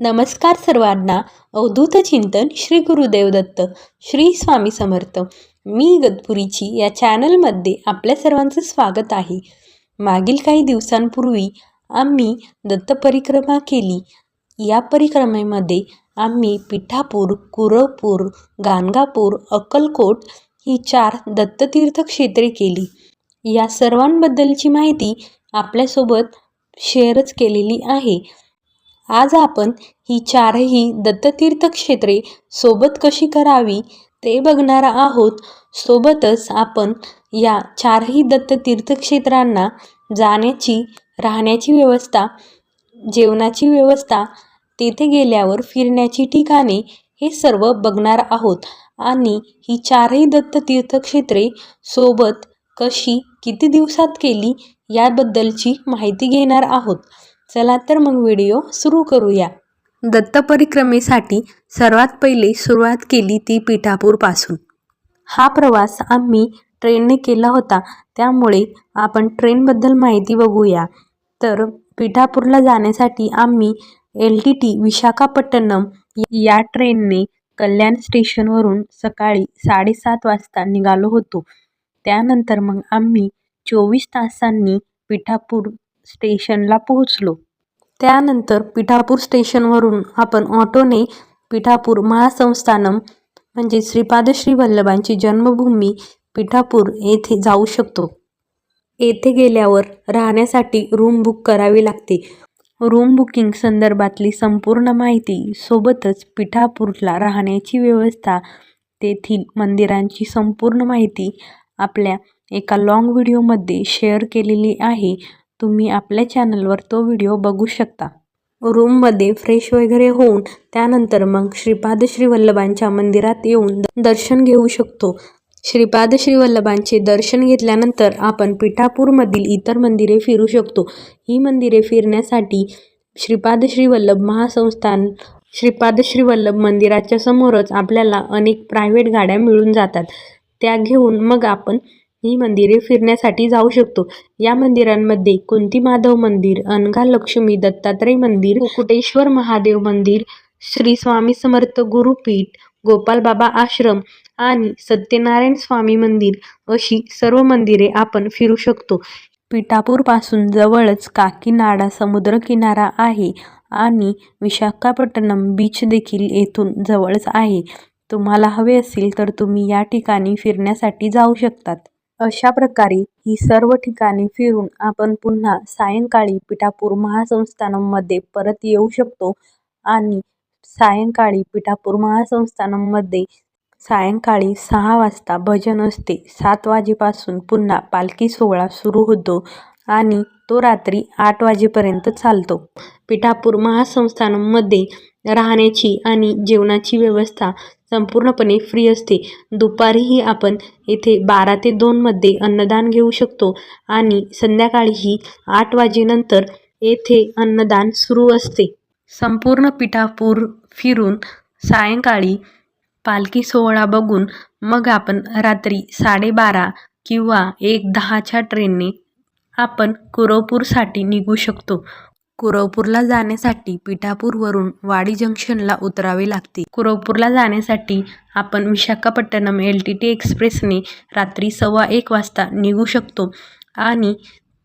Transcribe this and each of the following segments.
नमस्कार सर्वांना. अवधूत चिंतन श्री गुरुदेव दत्त श्री स्वामी समर्थ. मी गतपुरीची या चॅनलमध्ये आपल्या सर्वांचं स्वागत आहे. मागील काही दिवसांपूर्वी आम्ही दत्त परिक्रमा केली. या परिक्रमेमध्ये आम्ही पिठापूर कुरवपूर गाणगापूर अक्कलकोट ही चार दत्ततीर्थ क्षेत्रे केली. या सर्वांबद्दलची माहिती आपल्यासोबत शेअरच केलेली आहे. आज आपण ही चारही दत्ततीर्थ क्षेत्रे सोबत कशी करावी ते बघणार आहोत. सोबतच आपण या चारही दत्ततीर्थक्षेत्रांना जाण्याची राहण्याची व्यवस्था जेवणाची व्यवस्था तेथे गेल्यावर फिरण्याची ठिकाणे हे सर्व बघणार आहोत. आणि ही चारही दत्ततीर्थक्षेत्रे सोबत कशी किती दिवसात केली याबद्दलची माहिती घेणार आहोत. चला तर मग व्हिडिओ सुरू करूया. दत्त परिक्रमेसाठी सर्वात पहिले सुरुवात केली ती पिठापूरपासून. हा प्रवास आम्ही ट्रेनने केला होता त्यामुळे आपण ट्रेनबद्दल माहिती बघूया. तर पिठापूरला जाण्यासाठी आम्ही एल टी टी विशाखापट्टणम या ट्रेनने कल्याण स्टेशनवरून सकाळी साडेसात वाजता निघालो होतो. त्यानंतर मग आम्ही चोवीस तासांनी पिठापूर स्टेशनला पोहोचलो. त्यानंतर पिठापूर स्टेशनवरून आपण ऑटोने पिठापूर महासंस्थानम म्हणजे श्रीपादश्री वल्लभांची जन्मभूमी पिठापूर येथे जाऊ शकतो. येथे गेल्यावर राहण्यासाठी रूम बुक करावी लागते. रूम बुकिंग संदर्भातली संपूर्ण माहिती सोबतच पिठापूरला राहण्याची व्यवस्था तेथील मंदिरांची संपूर्ण माहिती आपल्या एका लाँग व्हिडिओमध्ये शेअर केलेली आहे. तुम्ही आपल्या चॅनलवर तो व्हिडिओ बघू शकता. रूममध्ये फ्रेश वगैरे होऊन त्यानंतर मग श्रीपाद श्रीवल्लभांच्या मंदिरात येऊन दर्शन घेऊ शकतो. श्रीपाद श्रीवल्लभांचे दर्शन घेतल्यानंतर आपण पिठापूरमधील इतर मंदिरे फिरू शकतो. ही मंदिरे फिरण्यासाठी श्रीपाद श्रीवल्लभ महासंस्थान श्रीपाद श्रीवल्लभ मंदिराच्या समोरच आपल्याला अनेक प्रायव्हेट गाड्या मिळून जातात. त्या घेऊन मग आपण ही मंदिरे फिरण्यासाठी जाऊ शकतो. या मंदिरांमध्ये कुंती माधव मंदिर अनघा लक्ष्मी दत्तात्रय मंदिर कुटेश्वर महादेव मंदिर श्री स्वामी समर्थ गुरुपीठ गोपाल बाबा आश्रम आणि सत्यनारायण स्वामी मंदिर अशी सर्व मंदिरे आपण फिरू शकतो. पिठापूरपासून जवळच काकीनाडा समुद्रकिनारा आहे आणि विशाखापट्टणम बीच देखील येथून जवळच आहे. तुम्हाला हवे असेल तर तुम्ही या ठिकाणी फिरण्यासाठी जाऊ शकतात. अशा प्रकारे ही सर्व ठिकाणे फिरून आपण पुन्हा सायंकाळी पिठापूर महासंस्थानमध्ये परत येऊ शकतो आणि सायंकाळी पिठापूर महासंस्थानमध्ये सायंकाळी सहा वाजता भजन असते. सात वाजेपासून पुन्हा पालखी सोहळा सुरू होतो आणि तो रात्री आठ वाजेपर्यंत चालतो. पिठापूर महासंस्थानमध्ये राहण्याची आणि जेवणाची व्यवस्था संपूर्णपणे फ्री असते. दुपारीही आपण येथे बारा ते दोनमध्ये अन्नदान घेऊ शकतो आणि संध्याकाळीही आठ वाजेनंतर येथे अन्नदान सुरू असते. संपूर्ण पिठापूर फिरून सायंकाळी पालखी सोहळा बघून मग आपण रात्री साडेबारा किंवा एक दहाच्या ट्रेनने आपण कुरवपूरसाठी निघू शकतो. कुरवपूरला जाण्यासाठी पिठापूरवरून वाडी जंक्शनला उतरावे लागते. कुरवपूरला जाण्यासाठी आपण विशाखापट्टणम एल टी टी एक्सप्रेसने रात्री सव्वा एक वाजता निघू शकतो आणि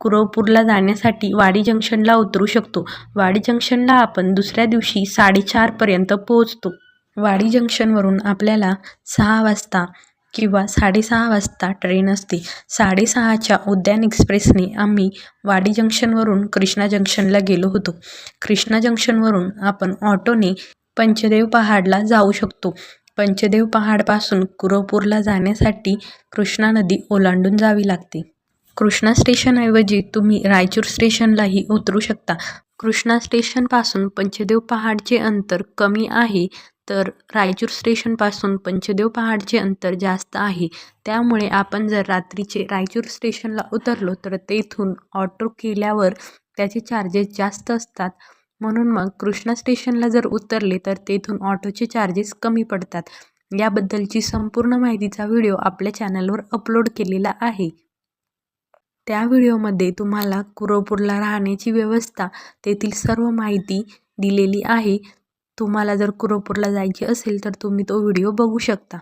कुरवपूरला जाण्यासाठी वाडी जंक्शनला उतरू शकतो. वाडी जंक्शनला आपण दुसऱ्या दिवशी साडेचारपर्यंत पोहोचतो. वाडी जंक्शनवरून आपल्याला सहा वाजता किंवा साडेसहा वाजता ट्रेन असते. साडेसहाच्या उद्यान एक्सप्रेसने आम्ही वाडी जंक्शनवरून कृष्णा जंक्शनला गेलो होतो. कृष्णा जंक्शनवरून आपण ऑटोने पंचदेव पहाडला जाऊ शकतो. पंचदेव पहाडपासून कुरवपूरला जाण्यासाठी कृष्णा नदी ओलांडून जावी लागते. कृष्णा स्टेशनऐवजी तुम्ही रायचूर स्टेशनलाही उतरू शकता. कृष्णा स्टेशनपासून पंचदेव पहाडचे अंतर कमी आहे तर रायचूर स्टेशनपासून पंचदेव पहाडचे अंतर जास्त आहे. त्यामुळे आपण जर रात्रीचे रायचूर स्टेशनला उतरलो तर तेथून ऑटो केल्यावर त्याचे चार्जेस जास्त असतात. म्हणून मग कृष्णा स्टेशनला जर उतरले तर तेथून ऑटोचे चार्जेस कमी पडतात. याबद्दलची संपूर्ण माहितीचा व्हिडिओ आपल्या चॅनलवर अपलोड केलेला आहे. त्या व्हिडिओमध्ये तुम्हाला कुरोपूरला राहण्याची व्यवस्था तेथील सर्व माहिती दिलेली आहे. तुम्हाला जर कुरपूरला जायचे असेल तर तुम्ही तो व्हिडिओ बघू शकता.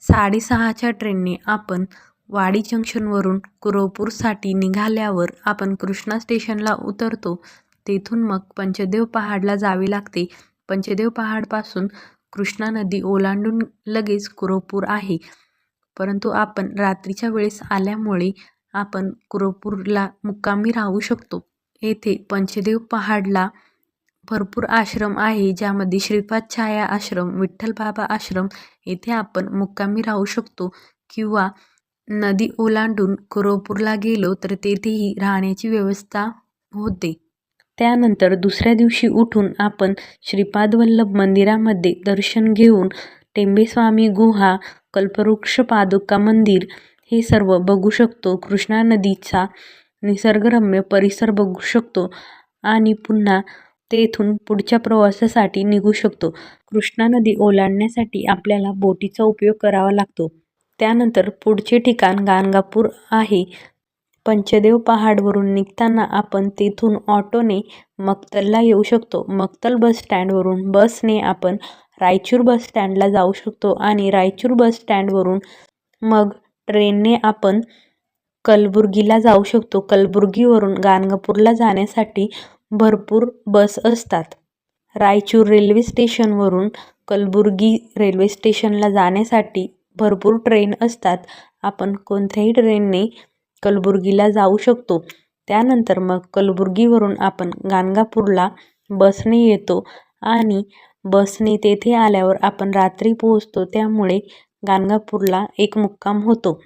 साडेसहाच्या ट्रेनने आपण वाडी जंक्शनवरून कुरवपूरसाठी निघाल्यावर आपण कृष्णा स्टेशनला उतरतो. तेथून मग पंचदेव पहाडला जावे लागते. पंचदेव पहाडपासून कृष्णा नदी ओलांडून लगेच कुरोपूर आहे. परंतु आपण रात्रीच्या वेळेस आल्यामुळे आपण कुरपूरला मुक्कामी राहू शकतो. येथे पंचदेव पहाडला भरपूर आश्रम आहे ज्यामध्ये श्रीपाद छाया आश्रम विठ्ठल बाबा आश्रम येथे आपण मुक्कामी राहू शकतो. किंवा नदी ओलांडून कुरवपूरला गेलो तर तेथेही राहण्याची व्यवस्था होते. त्यानंतर दुसऱ्या दिवशी उठून आपण श्रीपाद वल्लभ मंदिरामध्ये दर्शन घेऊन टेंबेस्वामी गुहा कल्पवृक्ष पादुका मंदिर हे सर्व बघू शकतो. कृष्णा नदीचा निसर्गरम्य परिसर बघू शकतो. आणि पुन्हा तेथून पुढच्या प्रवासासाठी निघू शकतो. कृष्णा नदी ओलांडण्यासाठी आपल्याला बोटीचा उपयोग करावा लागतो. त्यानंतर पुढचे ठिकाण गाणगापूर आहे. पंचदेव पहाडवरून निघताना आपण तेथून ऑटोने मक्तलला येऊ शकतो. मक्तल बस स्टँडवरून बसने आपण रायचूर बस स्टँडला जाऊ शकतो आणि रायचूर बस स्टँडवरून मग ट्रेनने आपण कलबुर्गीला जाऊ शकतो. कलबुर्गीवरून गाणगापूरला जाण्यासाठी भरपूर बस असतात. रायचूर रेल्वे स्टेशनवरून कलबुर्गी रेल्वे स्टेशनला जाण्यासाठी भरपूर ट्रेन असतात. आपण कोणत्याही ट्रेनने कलबुर्गीला जाऊ शकतो. त्यानंतर मग कलबुर्गीवरून आपण गाणगापूरला बसने येतो आणि बसने तेथे आल्यावर आपण रात्री पोहोचतो. त्यामुळे गाणगापूरला एक मुक्काम होतो.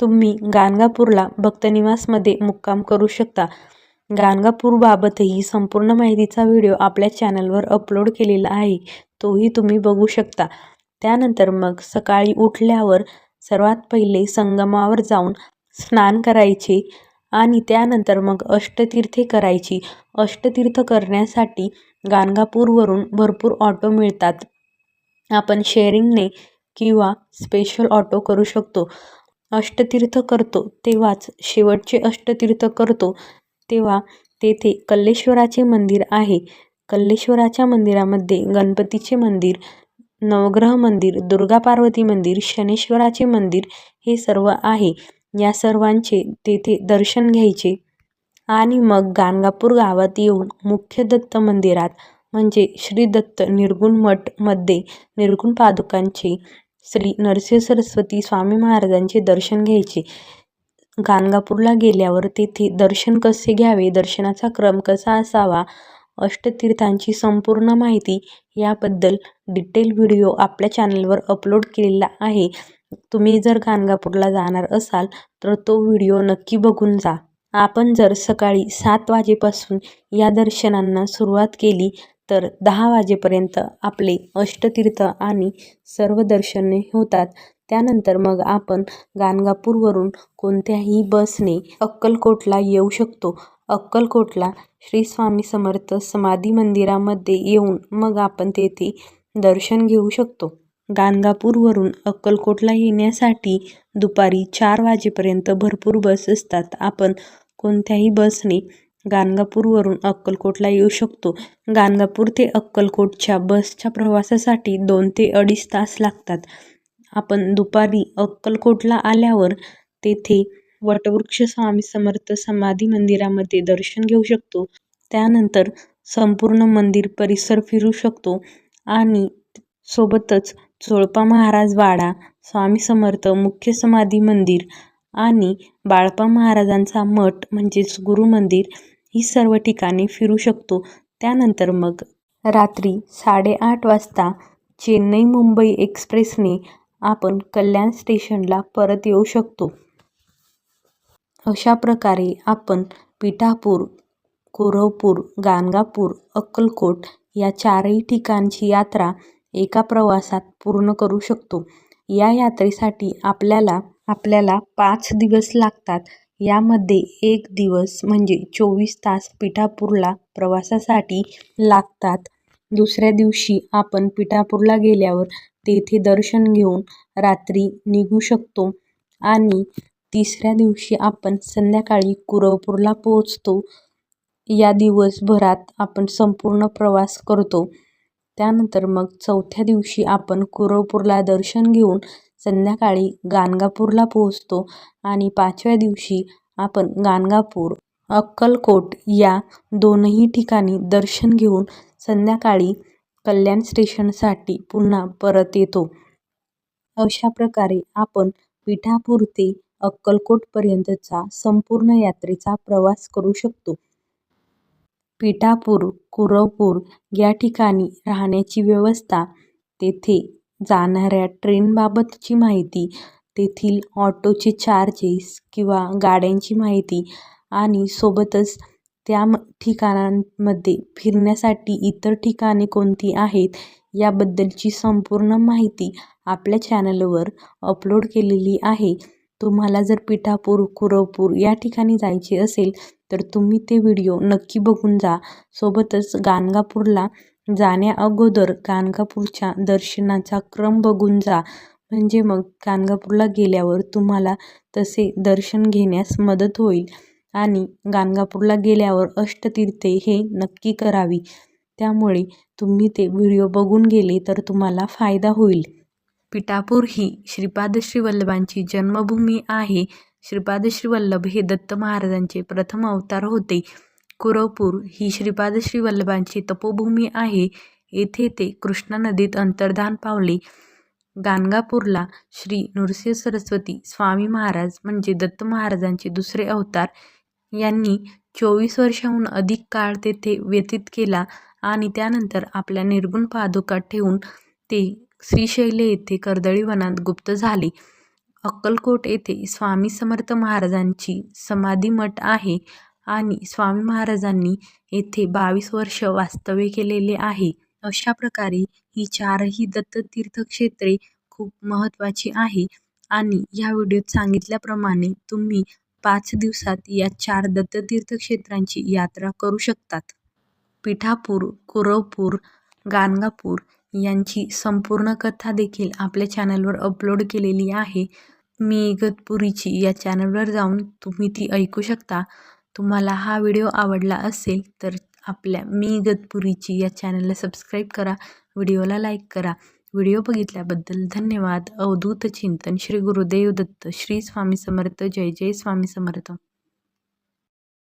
तुम्ही गाणगापूरला भक्तनिवासमध्ये मुक्काम करू शकता. गाणगापूरबाबतही संपूर्ण माहितीचा व्हिडिओ आपल्या चॅनलवर अपलोड केलेला आहे. तोही तुम्ही बघू शकता. त्यानंतर मग सकाळी उठल्यावर सर्वात पहिले संगमावर जाऊन स्नान करायचे आणि त्यानंतर मग अष्टतीर्थे करायची. अष्टतीर्थ करण्यासाठी गाणगापूरवरून भरपूर ऑटो मिळतात. आपण शेअरिंगने किंवा स्पेशल ऑटो करू शकतो. अष्टतीर्थ करतो तेव्हाच शेवटचे अष्टतीर्थ करतो. तेव्हा तेथे कल्लेश्वराचे मंदिर आहे. कल्लेश्वराच्या मंदिरामध्ये गणपतीचे मंदिर नवग्रह मंदिर दुर्गा पार्वती मंदिर शनेश्वराचे मंदिर हे सर्व आहे. या सर्वांचे तेथे दर्शन घ्यायचे. आणि मग गाणगापूर गावात येऊन मुख्य दत्त मंदिरात म्हणजे श्री दत्त निर्गुण मठमध्ये निर्गुण पादुकांचे श्री नरसिंह सरस्वती स्वामी महाराजांचे दर्शन घ्यायचे. गाणगापूरला गेल्यावर तेथे दर्शन कसे घ्यावे दर्शनाचा क्रम कसा असावा अष्टतीर्थांची संपूर्ण माहिती याबद्दल डिटेल व्हिडिओ आपल्या चॅनलवर अपलोड केलेला आहे. तुम्ही जर गाणगापूरला जाणार असाल तर तो व्हिडिओ नक्की बघून जा. आपण जर सकाळी सात वाजेपासून या दर्शनांना सुरुवात केली तर दहा वाजेपर्यंत आपले अष्टतीर्थ आणि सर्व दर्शने होतात. त्यानंतर मग आपण गाणगापूरवरून कोणत्याही बसने अक्कलकोटला येऊ शकतो. अक्कलकोटला श्री स्वामी समर्थ समाधी मंदिरामध्ये येऊन मग आपण तेथे दर्शन घेऊ शकतो. गाणगापूरवरून अक्कलकोटला येण्यासाठी दुपारी चार वाजेपर्यंत भरपूर बस असतात. आपण कोणत्याही बसने गाणगापूरवरून अक्कलकोटला येऊ शकतो. गाणगापूर ते अक्कलकोटच्या बसच्या प्रवासासाठी दोन ते अडीच तास लागतात. आपण दुपारी अक्कलकोटला आल्यावर तेथे वटवृक्ष स्वामी समर्थ समाधी मंदिरामध्ये दर्शन घेऊ शकतो. त्यानंतर संपूर्ण मंदिर परिसर फिरू शकतो आणि सोबतच चोळपा महाराज वाडा स्वामी समर्थ मुख्य समाधी मंदिर आणि बाळपा महाराजांचा मठ म्हणजेच गुरु मंदिर ही सर्व ठिकाणे फिरू शकतो. त्यानंतर मग रात्री साडेआठ वाजता चेन्नई मुंबई एक्सप्रेसने आपण कल्याण स्टेशनला परत येऊ शकतो. अशा प्रकारे आपण पिठापूर कुरवपूर गाणगापूर अक्कलकोट या चारही ठिकाणची यात्रा एका प्रवासात पूर्ण करू शकतो. या यात्रेसाठी आपल्याला आपल्याला पाच दिवस लागतात. यामध्ये एक दिवस म्हणजे चोवीस तास पिठापूरला प्रवासासाठी लागतात. दुसऱ्या दिवशी आपण पिठापूरला गेल्यावर तेथे दर्शन घेऊन रात्री निघू शकतो. आणि तिसऱ्या दिवशी आपण संध्याकाळी कुरवपूरला पोहोचतो. या दिवसभरात आपण संपूर्ण प्रवास करतो. त्यानंतर मग चौथ्या दिवशी आपण कुरवपूरला दर्शन घेऊन संध्याकाळी गाणगापूरला पोहोचतो. आणि पाचव्या दिवशी आपण गाणगापूर अक्कलकोट या दोनही ठिकाणी दर्शन घेऊन संध्याकाळी कल्याण स्टेशनसाठी पुन्हा परत येतो. अशा प्रकारे आपण पिठापूर ते अक्कलकोटपर्यंतचा संपूर्ण यात्रेचा प्रवास करू शकतो. पिठापूर कुरवपूर या ठिकाणी राहण्याची व्यवस्था तेथे जाणाऱ्या ट्रेनबाबतची माहिती तेथील ऑटोचे चार्जेस किंवा गाड्यांची माहिती आणि सोबतच त्या म ठिकाणांमध्ये फिरण्यासाठी इतर ठिकाणे कोणती आहेत याबद्दलची संपूर्ण माहिती आपल्या चॅनलवर अपलोड केलेली आहे. तुम्हाला जर पिठापूर कुरवपूर या ठिकाणी जायचे असेल तर तुम्ही ते व्हिडिओ नक्की बघून जा. सोबतच गाणगापूरला जाण्या अगोदर गाणगापूरच्या दर्शनाचा क्रम बघून जा. म्हणजे मग गाणगापूरला गेल्यावर तुम्हाला तसे दर्शन घेण्यास मदत होईल. आणि गाणगापूरला गेल्यावर अष्टतीर्थे हे नक्की करावी. त्यामुळे तुम्ही ते व्हिडिओ बघून गेले तर तुम्हाला फायदा होईल. पिठापूर ही श्रीपाद श्रीवल्लभांची जन्मभूमी आहे. श्रीपाद श्रीवल्लभ हे दत्त महाराजांचे प्रथम अवतार होते. कुरवपूर ही श्रीपाद श्रीवल्लभांची तपोभूमी आहे. येथे ते कृष्णा नदीत अंतर्धान पावले. गाणगापूरला श्री नृसिंह सरस्वती स्वामी महाराज म्हणजे दत्त महाराजांचे दुसरे अवतार. यांनी चोवीस वर्षाहून अधिक काळ तेथे व्यतीत केला आणि त्यानंतर आपल्या निर्गुण पादुका ठेवून ते श्रीशैल्य येथे कर्दळीवनात गुप्त झाले. अक्कलकोट येथे स्वामी समर्थ महाराजांची समाधी मठ आहे आणि स्वामी महाराजांनी येथे बावीस वर्ष वास्तव्य केलेले आहे. अशा प्रकारे ही चारही दत्ततीर्थक्षेत्रे खूप महत्त्वाची आहे आणि या व्हिडिओत सांगितल्याप्रमाणे तुम्ही पाच दिवसात या चार दत्ततीर्थक्षेत्रांची यात्रा करू शकतात. पिठापूर कुरवपूर गाणगापूर यांची संपूर्ण कथा देखील आपल्या चॅनलवर अपलोड केलेली आहे. मी इगतपुरीची या चॅनलवर जाऊन तुम्ही ती ऐकू शकता. तुम्हाला हा व्हिडिओ आवडला असेल तर आपल्या मी इगतपुरीची या चॅनलला सबस्क्राईब करा व्हिडिओला लाईक करा. व्हिडिओ बघितल्याबद्दल धन्यवाद. अवधूत चिंतन श्री गुरुदेव दत्त श्री स्वामी समर्थ. जय जय स्वामी समर्थ.